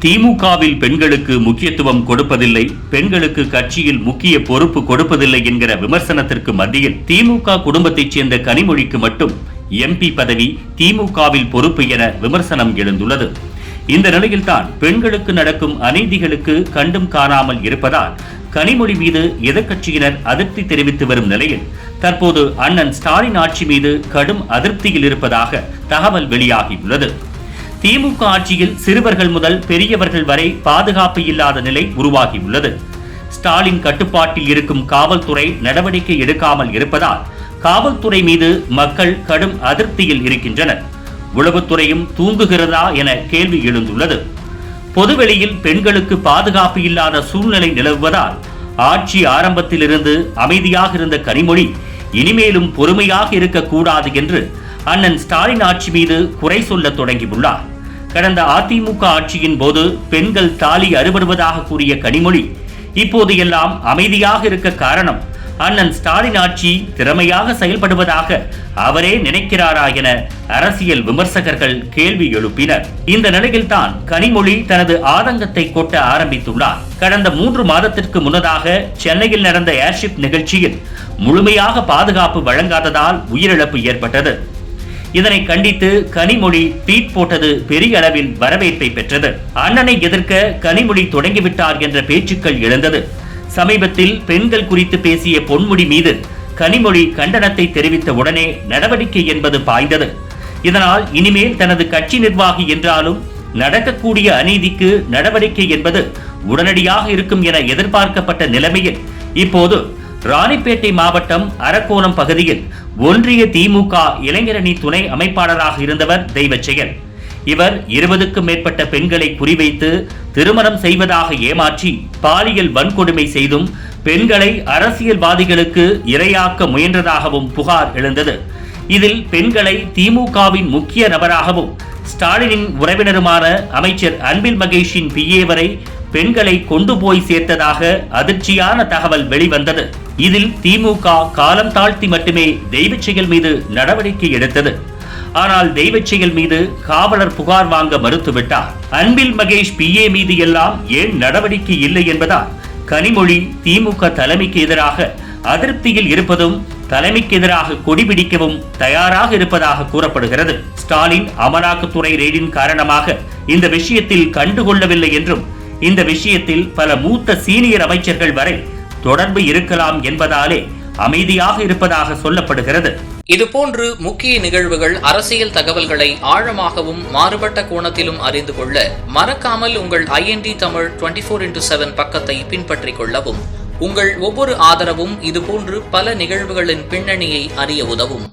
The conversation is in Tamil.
திமுகவில் பெண்களுக்கு முக்கியத்துவம் கொடுப்பதில்லை பெண்களுக்கு கட்சியில் முக்கிய பொறுப்பு கொடுப்பதில்லை என்கிற விமர்சனத்திற்கு மத்தியில் திமுக குடும்பத்தைச் சேர்ந்த கனிமொழிக்கு மட்டும் எம்பி பதவி திமுகவில் பொறுப்பு என விமர்சனம் எழுந்துள்ளது. இந்த நிலையில்தான் பெண்களுக்கு நடக்கும் அநீதிகளுக்கு கண்டும் காணாமல் இருப்பதால் கனிமொழி மீது எதிர்க்கட்சியினர் அதிருப்தி தெரிவித்து வரும் நிலையில் தற்போது அண்ணன் ஸ்டாலின் ஆட்சி மீது கடும் அதிருப்தியில் இருப்பதாக தகவல் வெளியாகியுள்ளது. திமுக ஆட்சியில் சிறுவர்கள் முதல் பெரியவர்கள் வரை பாதுகாப்பு இல்லாத நிலை உருவாகியுள்ளது. ஸ்டாலின் கட்டுப்பாட்டில் இருக்கும் காவல்துறை நடவடிக்கை எடுக்காமல் இருப்பதால் காவல்துறை மீது மக்கள் கடும் அதிருப்தியில் இருக்கின்றனர். உளவுத்துறையும் தூங்குகிறதா என கேள்வி எழுந்துள்ளது. பொதுவெளியில் பெண்களுக்கு பாதுகாப்பு இல்லாத சூழ்நிலை நிலவுவதால் ஆட்சி ஆரம்பத்திலிருந்து அமைதியாக இருந்த கனிமொழி இனிமேலும் பொறுமையாக இருக்கக்கூடாது என்று அண்ணன் ஸ்டாலின் ஆட்சி மீது குறை சொல்ல தொடங்கியுள்ளார். கடந்த அதிமுக ஆட்சியின் போது பெண்கள் தாலி அறுபடுவதாக கூறிய கனிமொழி இப்போது எல்லாம் அமைதியாக இருக்க காரணம் அண்ணன் ஸ்டாலின் ஆட்சி திறமையாக செயல்படுவதாக அவரே நினைக்கிறாரா என அரசியல் விமர்சகர்கள் கேள்வி எழுப்பினர். இந்த நிலையில்தான் கனிமொழி தனது ஆதங்கத்தை கொட்ட ஆரம்பித்துள்ளார். கடந்த மூன்று மாதத்திற்கு முன்னதாக சென்னையில் நடந்த ஏர்ஷிப் நிகழ்ச்சியில் முழுமையாக பாதுகாப்பு வழங்காததால் உயிரிழப்பு ஏற்பட்டது. இதனை கண்டித்து கனிமொழி ட்வீட் போட்டது பெரிய அளவில் வரவேற்பை பெற்றது. அண்ணனை எதிர்க்க கனிமொழி தொடங்கிவிட்டார் என்ற பேச்சுக்கள் எழுந்தது. சமீபத்தில் பெண்கள் குறித்து பேசிய பொன்முடி மீது கனிமொழி கண்டனத்தை தெரிவித்த உடனே நடவடிக்கை என்பது பாய்ந்தது. இதனால் இனிமேல் தனது கட்சி நிர்வாகி என்றாலும் நடக்கக்கூடிய அநீதிக்கு நடவடிக்கை என்பது உடனடியாக இருக்கும் என எதிர்பார்க்கப்பட்ட நிலைமையில் இப்போது ராணிப்பேட்டை மாவட்டம் அரக்கோணம் பகுதியில் ஒன்றிய திமுக இளைஞரணி துணை அமைப்பாளராக இருந்தவர் தெய்வச்செயல். இவர் இருபதுக்கும் மேற்பட்ட பெண்களை குறிவைத்து திருமணம் செய்வதாக ஏமாற்றி பாலியல் வன்கொடுமை செய்தும் பெண்களை அரசியல்வாதிகளுக்கு இரையாக்க முயன்றதாகவும் புகார் எழுந்தது. இதில் பெண்களை திமுகவின் முக்கிய நபராகவும் ஸ்டாலினின் உறவினருமான அமைச்சர் அன்பில் மகேஷின் பிஏவரை பெண்களை கொண்டு போய் சேர்த்ததாக அதிர்ச்சியான தகவல் வெளிவந்தது. இதில் திமுக காலம் தாழ்த்தி மட்டுமே தெய்வச் செயல் மீது நடவடிக்கை எடுத்தது. ஆனால் தெய்வச் செயல் மீது காவலர் புகார் வாங்க மறுத்துவிட்டார். அன்பில் மகேஷ் பி ஏ மீது எல்லாம் ஏன் நடவடிக்கை இல்லை என்பதால் கனிமொழி திமுக தலைமைக்கு எதிராக அதிருப்தியில் இருப்பதும் தலைமைக்கு எதிராக கொடிபிடிக்கவும் தயாராக இருப்பதாக கூறப்படுகிறது. ஸ்டாலின் அமலாக்கத்துறை ரெய்டின் காரணமாக இந்த விஷயத்தில் கண்டுகொள்ளவில்லை என்றும் இந்த விஷயத்தில் பல மூத்த சீனியர் அமைச்சர்கள் வரை தொடர்பு இருக்கலாம் என்பதாலே அமைதியாக இருப்பதாக சொல்லப்படுகிறது. இதுபோன்று முக்கிய நிகழ்வுகள் அரசியல் தகவல்களை ஆழமாகவும் மாறுபட்ட கோணத்திலும் அறிந்து கொள்ள மறக்காமல் உங்கள் IND Tamil twenty four into seven பக்கத்தை பின்பற்றிக் கொள்ளவும். உங்கள் ஒவ்வொரு ஆதரவும் இதுபோன்று பல நிகழ்வுகளின் பின்னணியை அறிய உதவும்.